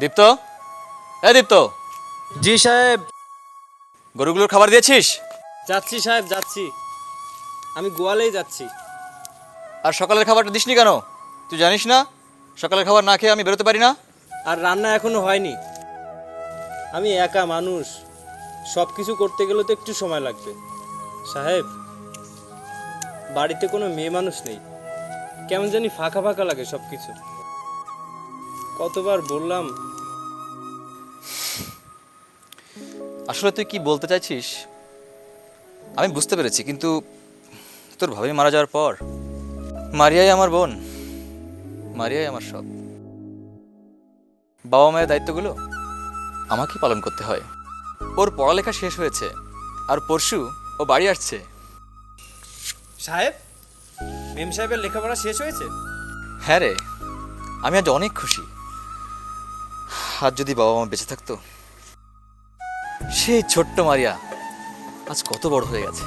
দীপ্ত? এ দীপ্ত। জি সাহেব। গরুগুলোর খাবার দিয়েছিস? যাচ্ছি সাহেব যাচ্ছি। আমি গোয়ালেই যাচ্ছি। আর সকালের খাবারটা দিসনি কেন? তুই জানিস না? সকালের খাবার না খেয়ে আমি বেরোতে পারি না? আর রান্না এখনও হয়নি। আমি একা মানুষ। সব কিছু করতে গেলে তো একটু সময় লাগবে। সাহেব বাড়িতে কোনো মেয়ে মানুষ নেই। কেমন জানি ফাঁকা ফাঁকা লাগে সব কিছু কতবার বললাম? আসলে তুই কি বলতে চাইছিস? আমি বুঝতে পেরেছি কিন্তু তোর ভাবি মারা যাওয়ার পর? মারিয়াই আমার বোন। মারিয়াই আমার সব। বাবা মায়ের দায়িত্বগুলো আমাকেই পালন করতে হয়। ওর পড়ালেখা শেষ হয়েছে আর পরশু ও বাড়ি আসছে। সাহেব মেম সাহেবের লেখাপড়া শেষ হয়েছে? হ্যাঁ রে আমি আজ অনেক খুশি। আজ যদি বাবা মা বেঁচে থাকতো? সেই ছোট্ট মারিয়া আজ কত বড় হয়ে গেছে।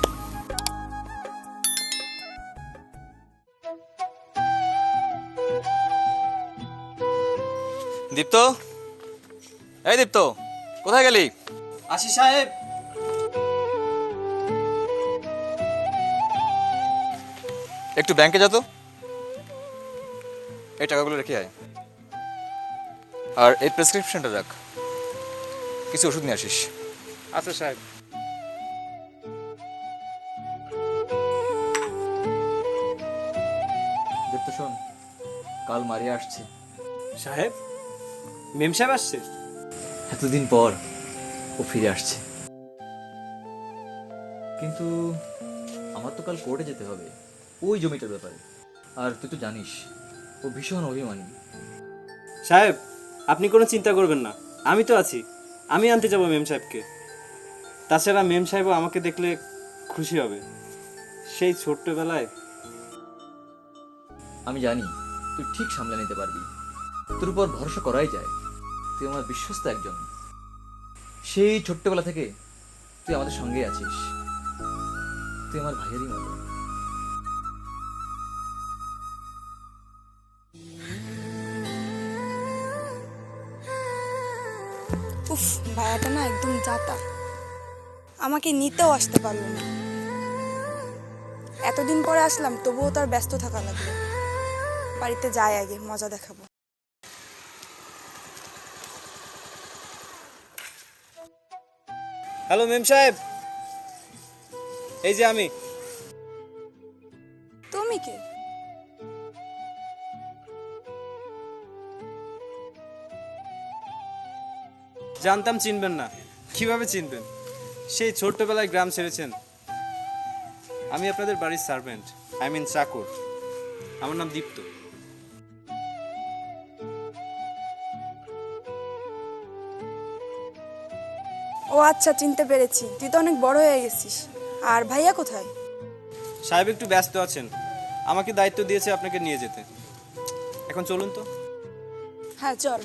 দীপ্ত? এই দীপ্ত কোথায় গেলি? আসি সাহেব। একটু ব্যাংকে যা তো। এই টাকাগুলো রেখে আয়। আর এই প্রেসক্রিপশনটা রাখ কিছু ওষুধ নিয়ে আসিস। আচ্ছা সাহেব। দীপ্ত শোন কাল মারিয়া আসছে। সাহেব মেম সাহেব আসছে? এতদিন পর ও ফিরে আসছে। কিন্তু আমার তো কাল কোর্টে যেতে হবে ওই জমিটার ব্যাপারে। আর তুই তো জানিস ও ভীষণ অভিমানী। সাহেব আপনি কোনো চিন্তা করবেন না। আমি তো আছি। আমি আনতে যাব মেম সাহেবকে। তাছাড়া মেম সাহেবও আমাকে দেখলে খুশি হবে। সেই ছোট্টবেলায় আমি জানি, তুই ঠিক সামলে নিতে পারবি। তোর উপর ভরসা করাই যায়। তুই আমার বিশ্বস্ত একজন। সেই ছোট্টবেলা থেকে তুই আমাদের সঙ্গেই আছিস। তুই আমার ভাইয়েরই মতো। উফ ভাইয়াটা না একদম জাতা আমাকে নিতেও আসতে পারল না। এতদিন পরে আসলাম তবুও তার ব্যস্ত থাকা লাগল। বাড়িতে যাই আগে মজা দেখাবো। হ্যালো মেম সাহেব। এই যে আমি। তুমি কে? জানতাম চিনবেন না। কীভাবে চিনবেন? সেই ছোট্টবেলায় গ্রাম ছেড়েছেন। আমি আপনাদের বাড়ির সার্ভেন্ট আই মিন চাকর। আমার নাম দীপ্ত। ও আচ্ছা চিনতে পেরেছি। তুই তো অনেক বড় হয়ে গেছিস। আর ভাইয়া কোথায়? সাহেব একটু ব্যস্ত আছেন। আমাকে দায়িত্ব দিয়েছে আপনাকে নিয়ে যেতে। এখন চলুন তো। হ্যাঁ চল।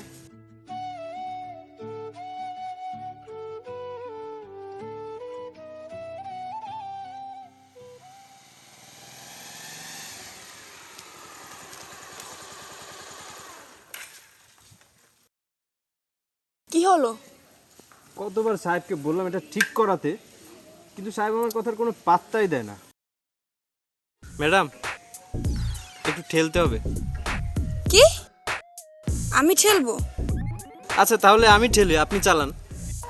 কতবার সাহেবকে বললাম এটা ঠিক করাতে। কিন্তু সাহেব আমার কথার কোনো পাত্তাই দেয় না। ম্যাডাম একটু ঠেলতে হবে। কি? আমি ঠেলবো? আচ্ছা তাহলে আমি ঠেলি আপনি চালান।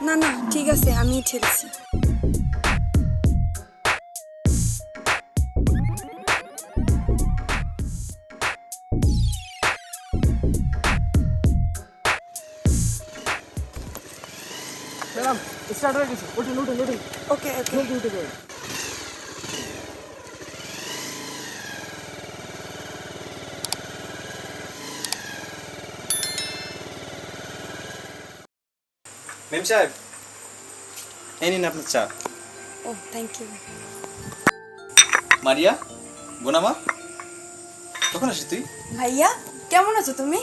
না না ঠিক আছে আমি ঠেলছি। স্টার্ট হয়ে গেছে। উঠুন উঠুন উঠুন ওকে ওকে উঠে পড়ুন মেম সাহেব এই নিন আপনার চা। ও থ্যাংক ইউ মারিয়া বোনামা কখন আসিস তুই? ভাইয়া কেমন আছো তুমি?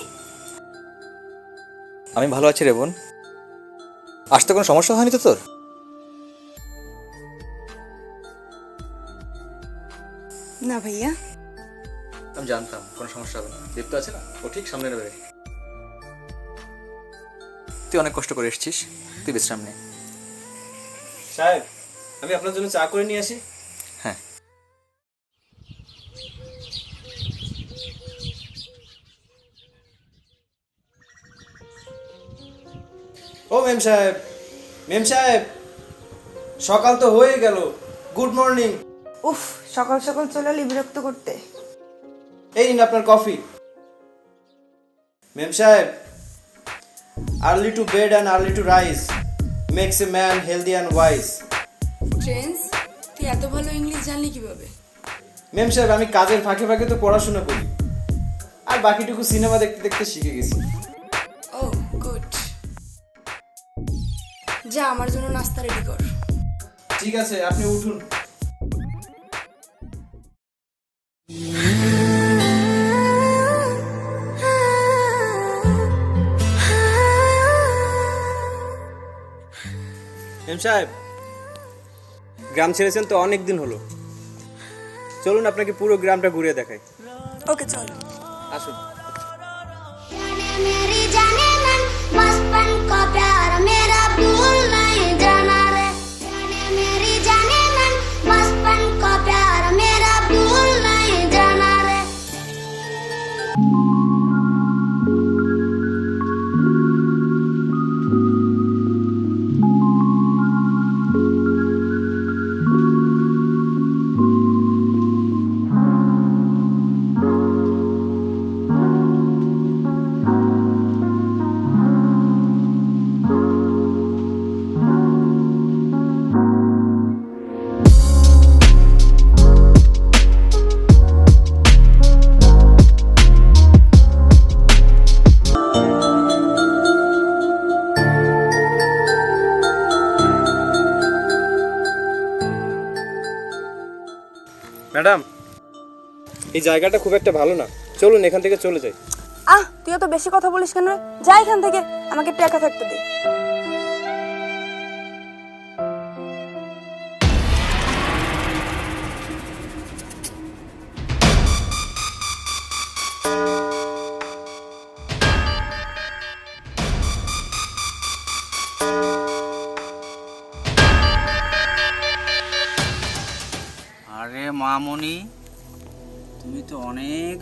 আমি ভালো আছি রে বোন। আসতে কোনো সমস্যা হয়নি তো তোর? না ভাইয়া। আমি জানতাম কোনো সমস্যা হবে না। দীপ্ত আছে না? ও ঠিক সামনে নেবে। তুই অনেক কষ্ট করে এসেছিস। তুই বিশ্রাম নে। সাহেব আমি আপনার জন্য চা করে নিয়ে আসি। ও মেম সাহেব মেম সাহেব সকাল তো হয়ে গেল। Good morning. উফ সকাল সকাল চলে এলি বিরক্ত করতে। এই নিন আপনার কফি। মেম সাহেব early to bed and early to rise makes a man healthy and wise trench তুই এত ভালো ইংলিশ জানলি কীভাবে? মেম সাহেব আমি কাজের ফাঁকে ফাঁকে তো পড়াশোনা করি। আর বাকিটুকু সিনেমা দেখতে দেখতে শিখে গেছি। যা আমার জন্য নাস্তা রেডি কর। ঠিক আছে আপনি উঠুন। এম সাহেব গ্রাম ছেড়েছেন তো অনেক দিন হলো। চলুন আপনাকে পুরো গ্রামটা ঘুরে দেখাই। ওকে চল। আসুন। ম্যাডাম, এই জায়গাটা খুব একটা ভালো না। চলুন, এখান থেকে চলে যাই। আহ তুইও তো বেশি কথা বলিস কেন যাই এখান থেকে, আমাকে একা থাকতে দে।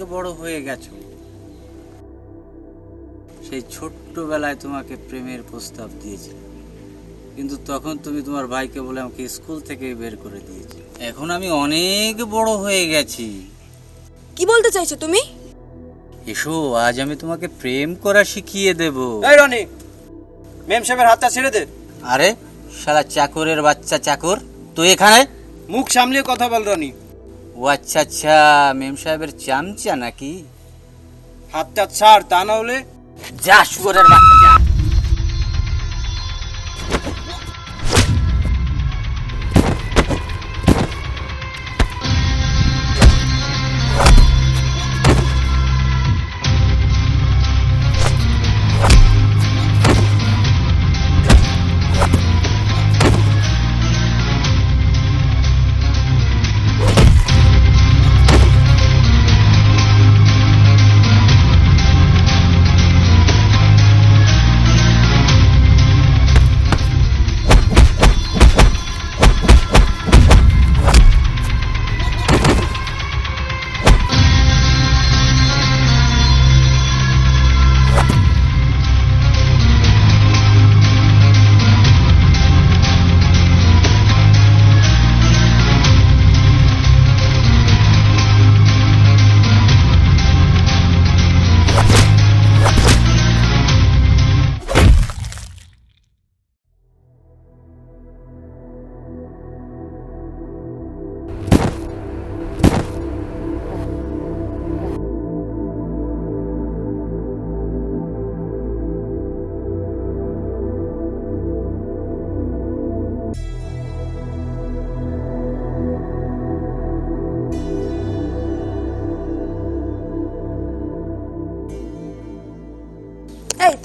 বড় হয়ে গেছো। সেই ছোট্টবেলায় তোমাকে প্রেমের প্রস্তাব দিয়েছিল। কিন্তু তখন তুমি তোমার ভাইকে বলে আমাকে স্কুল থেকে বের করে দিয়েছ। এখন আমি অনেক বড় হয়ে গেছি। কি বলতে চাইছো তুমি? এসো আজ আমি তোমাকে প্রেম করা শিখিয়ে দেব। এই রনি মেম সাহেবের হাতটা ছেড়ে দে। আরে শালা চাকরের বাচ্চা চাকর তুই এখানে? মুখ সামলিয়ে কথা বল রনি। ও আচ্ছা আচ্ছা মেম সাহেবের চামচা নাকি? হাতটা ছাড় তা না হলে। যা শুয়ারের বাচ্চা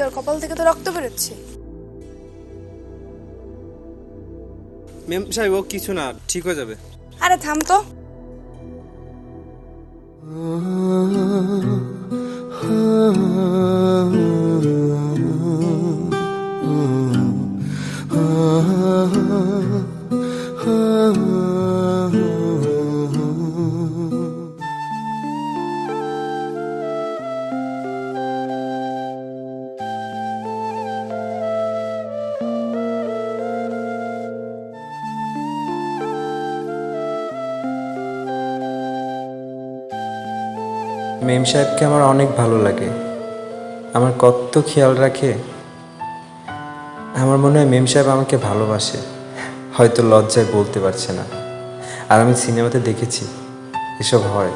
তোর কপাল থেকে তো রক্ত বেরোচ্ছে। মেম সাহেব ও কিছু না ঠিক হয়ে যাবে। আরে থাম তো। মেম সাহেবকে আমার অনেক ভালো লাগে। আমার কত খেয়াল রাখে। আমার মনে হয় মেম সাহেব আমাকে ভালোবাসে। হয়তো লজ্জায় বলতে পারছে না। আর আমি সিনেমাতে দেখেছি, এসব হয়।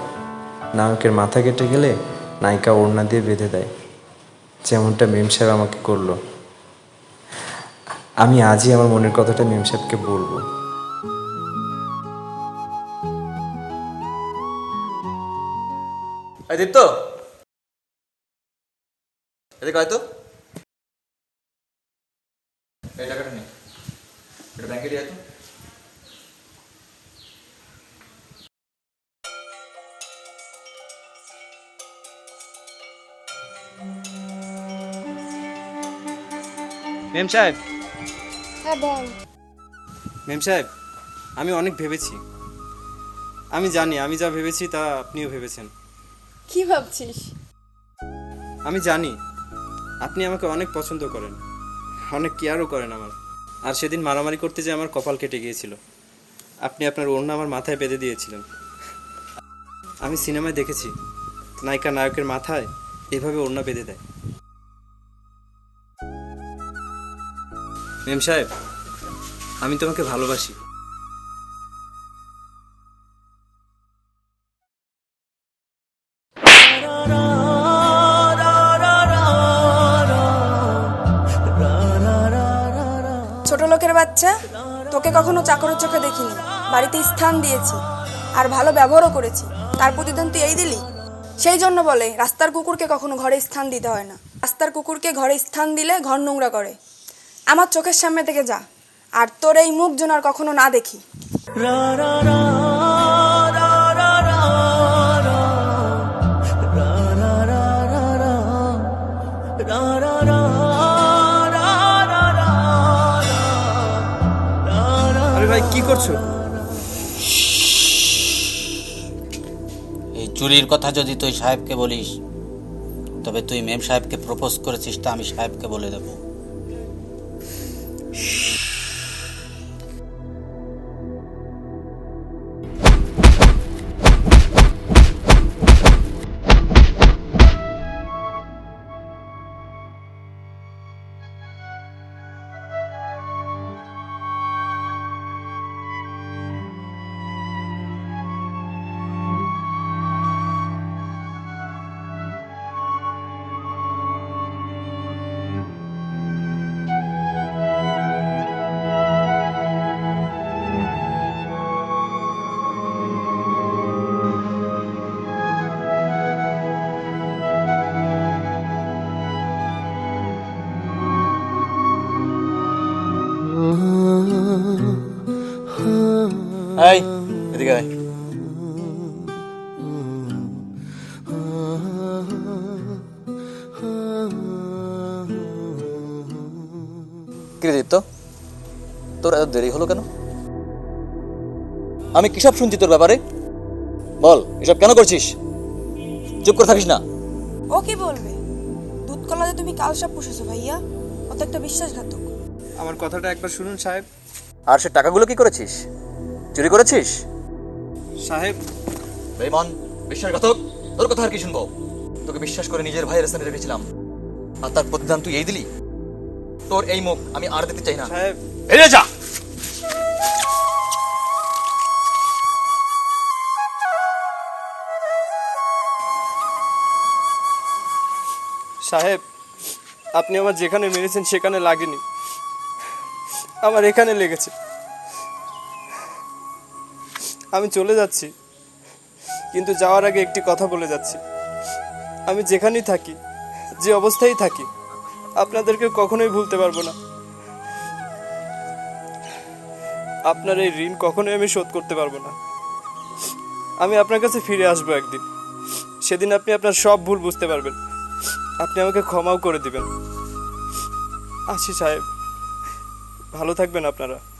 নায়কের মাথা কেটে গেলে নায়িকা ওড়না দিয়ে বেঁধে দেয়। যেমনটা মেম সাহেব আমাকে করল। আমি আজই আমার মনের কথাটা মেম সাহেবকে বলব। দীপ্ত এদিকে হয়তো এই টাকাটা নে। এটা ব্যাংকে দিয়ে আয় তো। মেম সাহেব। হ্যাঁ বল। মেম সাহেব আমি অনেক ভেবেছি। আমি জানি আমি যা ভেবেছি তা আপনিও ভেবেছেন। কি ভাবছিস? আমি জানি, আপনি আমাকে অনেক পছন্দ করেন, অনেক কেয়ারও করেন আমার। আর সেদিন মারামারি করতে যে আমার কপাল কেটে গিয়েছিল। আপনি আপনার ওড়না আমার মাথায় বেঁধে দিয়েছিলেন। আমি সিনেমায় দেখেছি, নায়িকা নায়কের মাথায় এভাবে ওড়না বেঁধে দেয়। মেম সাহেব, আমি তোমাকে ভালোবাসি। বাচ্চা, তোকে কখনো চাকরের চোখে দেখিনি। বাড়িতে স্থান দিয়েছি আর ভালো ব্যবহারও করেছি। তার প্রতিদান তুই এই দিলি? সেই জন্য বলে, রাস্তার কুকুরকে কখনো ঘরে স্থান দিতে হয় না। রাস্তার কুকুরকে ঘরে স্থান দিলে ঘর নোংরা করে। আমার চোখের সামনে থেকে যা। আর তোর এই মুখ যেন আর কখনো না দেখি। আরে ভাই, কি করছ? এই চুরির কথা যদি তুই সাহেবকে বলিস, তবে তুই মেম সাহেবকে প্রপোজ করেছিস তা আমি সাহেবকে বলে দেবো। কিরে দীপ্ত তোর এত দেরি হলো কেন? আমি কিসব শুনছি তোর ব্যাপারে? বল এসব কেন করছিস? চুপ করে থাকিস না। ও কি বলবে? দুধ কলাতে তুমি কালসাপ পুষেছো ভাইয়া। অত একটা বিশ্বাসঘাতক। আমার কথাটা একবার শুনুন সাহেব। আর সে টাকাগুলো কি করেছিস? চুরি করেছিস? সাহেব। বেমান বিশ্বাসঘাতক। তোর কথা আর কি শুনব? তোকে বিশ্বাস করে নিজের ভাইয়ের স্থানে রেখেছিলাম। আর তার প্রতিদান তুই এই দিলি? তোর এই মুখ আমি আর দিতে চাই না। সাহেব। বেরিয়ে যা। সাহেব আপনি আমার যেখানে মেরেছেন সেখানে লাগেনি। আমার এখানে লেগেছে। আমি চলে যাচ্ছি কিন্তু যাওয়ার আগে একটি কথা বলে যাচ্ছি। আমি যেখানেই থাকি যে অবস্থায় থাকি আপনাদেরকে কখনোই ভুলতে পারব না। আপনার এই ঋণ কখনোই আমি শোধ করতে পারব না। আমি আপনার কাছে ফিরে আসব একদিন। সেদিন আপনি আপনার সব ভুল বুঝতে পারবেন। আপনি আমাকে ক্ষমাও করে দিবেন। আসি সাহেব, ভালো থাকবেন আপনারা।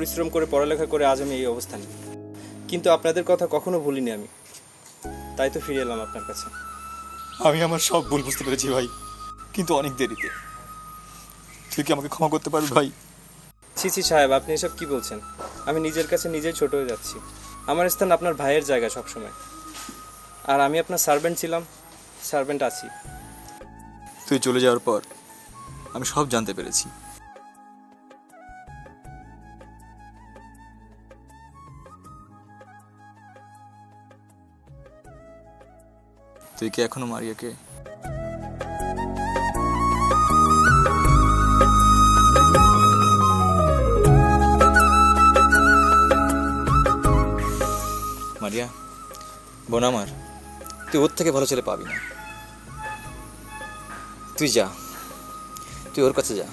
পরিশ্রম করে পড়ালেখা করে আজ আমি এই অবস্থানে। কিন্তু আপনাদের কথা কখনো ভুলিনি আমি। তাই তো ফিরে এলাম আপনার কাছে। আমি আমার সব ভুল বুঝতে পেরেছি ভাই কিন্তু অনেক দেরিতে। তুই কি আমাকে ক্ষমা করতে পারবি ভাই? ছি ছি সাহেব আপনি এসব কি বলছেন? আমি নিজের কাছে নিজেই ছোট হয়ে যাচ্ছি। আমার স্থান আপনার ভাইয়ের জায়গা সবসময়। আর আমি আপনার সার্ভেন্ট ছিলাম সার্ভেন্ট আছি। তুই চলে যাওয়ার পর আমি সব জানতে পেরেছি। তুই কি এখনও মারিয়াকে? মারিয়া, বোন আমার, তুই ওর থেকে ভালো ছেলে পাবি না। তুই যা, তুই ওর কাছে যা।